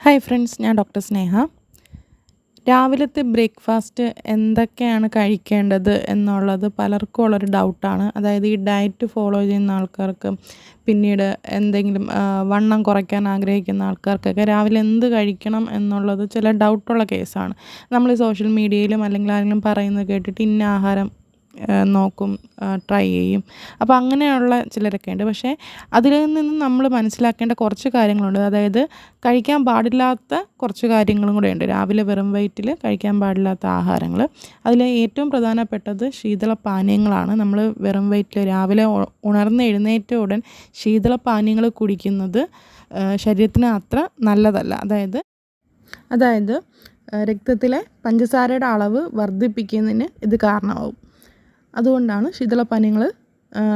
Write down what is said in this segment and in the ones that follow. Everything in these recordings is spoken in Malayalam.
ഹായ് ഫ്രണ്ട്സ് ഞാൻ ഡോക്ടർ സ്നേഹ. രാവിലത്തെ ബ്രേക്ക്ഫാസ്റ്റ് എന്തൊക്കെയാണ് കഴിക്കേണ്ടത് എന്നുള്ളത് പലർക്കും ഉള്ളൊരു ഡൗട്ടാണ് അതായത് ഈ ഡയറ്റ് ഫോളോ ചെയ്യുന്ന ആൾക്കാർക്ക് പിന്നീട് എന്തെങ്കിലും വണ്ണം കുറയ്ക്കാൻ ആഗ്രഹിക്കുന്ന ആൾക്കാർക്കൊക്കെ രാവിലെ എന്ത് കഴിക്കണം എന്നുള്ളത് ചില ഡൗട്ടുള്ള കേസാണ് നമ്മൾ സോഷ്യൽ മീഡിയയിലും അല്ലെങ്കിൽ ആരെങ്കിലും പറയുന്നത് കേട്ടിട്ട് ഇന്ന ആഹാരം നോക്കും ട്രൈ ചെയ്യും. അപ്പോൾ അങ്ങനെയുള്ള ചിലരൊക്കെ ഉണ്ട്. പക്ഷേ അതിൽ നിന്ന് നമ്മൾ മനസ്സിലാക്കേണ്ട കുറച്ച് കാര്യങ്ങളുണ്ട്. അതായത് കഴിക്കാൻ പാടില്ലാത്ത കുറച്ച് കാര്യങ്ങളും കൂടെ ഉണ്ട്. രാവിലെ വെറും വയറ്റിൽ കഴിക്കാൻ പാടില്ലാത്ത ആഹാരങ്ങൾ. അതിൽ ഏറ്റവും പ്രധാനപ്പെട്ടത് ശീതള പാനീയങ്ങളാണ് നമ്മൾ വെറും വയറ്റിൽ രാവിലെ ഉണർന്ന് എഴുന്നേറ്റ ഉടൻ ശീതള പാനീയങ്ങൾ കുടിക്കുന്നത് ശരീരത്തിന് അത്ര നല്ലതല്ല. അതായത് അതായത് രക്തത്തിലെ പഞ്ചസാരയുടെ അളവ് വർദ്ധിപ്പിക്കുന്നതിന് ഇത് കാരണമാവും. അതുകൊണ്ടാണ് ശീതളപാനീയങ്ങൾ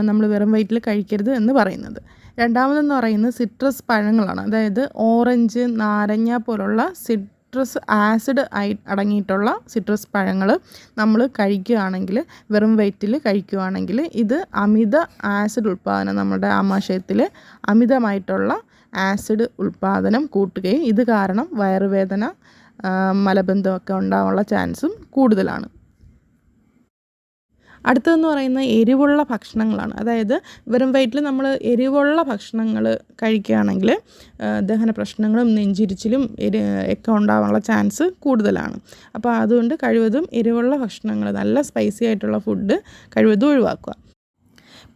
നമ്മൾ വെറും വയറ്റിൽ കഴിക്കരുത് എന്ന് പറയുന്നത്. രണ്ടാമതെന്ന് പറയുന്നത് സിട്രസ് പഴങ്ങളാണ്. അതായത് ഓറഞ്ച് നാരങ്ങ പോലുള്ള സിട്രസ് ആസിഡ് ആയി അടങ്ങിയിട്ടുള്ള സിട്രസ് പഴങ്ങൾ നമ്മൾ കഴിക്കുകയാണെങ്കിൽ വെറും വയറ്റിൽ കഴിക്കുകയാണെങ്കിൽ ഇത് അമിത ആസിഡ് ഉൽപ്പാദനം നമ്മുടെ ആമാശയത്തിൽ അമിതമായിട്ടുള്ള ആസിഡ് ഉൽപ്പാദനം കൂട്ടുകയും ഇത് കാരണം വയറുവേദന മലബന്ധമൊക്കെ ഉണ്ടാകാനുള്ള ചാൻസും കൂടുതലാണ്. അടുത്തതെന്ന് പറയുന്നത് എരിവുള്ള ഭക്ഷണങ്ങളാണ്. അതായത് വെറും വയറ്റിൽ നമ്മൾ എരിവുള്ള ഭക്ഷണങ്ങൾ കഴിക്കുകയാണെങ്കിൽ ദഹന പ്രശ്നങ്ങളും നെഞ്ചിരിച്ചിലും എരി ഒക്കെ ഉണ്ടാവാനുള്ള ചാൻസ് കൂടുതലാണ്. അപ്പോൾ അതുകൊണ്ട് കഴിവതും എരിവുള്ള ഭക്ഷണങ്ങൾ നല്ല സ്പൈസി ആയിട്ടുള്ള ഫുഡ് കഴിവതും ഒഴിവാക്കുക.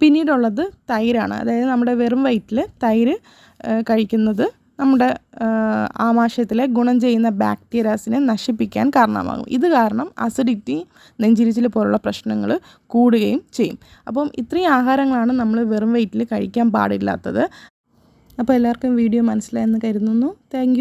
പിന്നീടുള്ളത് തൈരാണ്. അതായത് നമ്മുടെ വെറും വയറ്റിൽ തൈര് കഴിക്കുന്നത് നമ്മുടെ ആമാശയത്തിലെ ഗുണം ചെയ്യുന്ന ബാക്ടീരിയാസിനെ നശിപ്പിക്കാൻ കാരണമാകും. ഇത് കാരണം അസിഡിറ്റി നെഞ്ചിരിച്ചിൽ പോലുള്ള പ്രശ്നങ്ങൾ കൂടുകയും ചെയ്യും. അപ്പം ഇത്രയും ആഹാരങ്ങളാണ് നമ്മൾ വെറും വെയിറ്റിൽ കഴിക്കാൻ പാടില്ലാത്തത്. അപ്പോൾ എല്ലാവർക്കും വീഡിയോ മനസ്സിലായെന്ന് കരുതുന്നു. താങ്ക്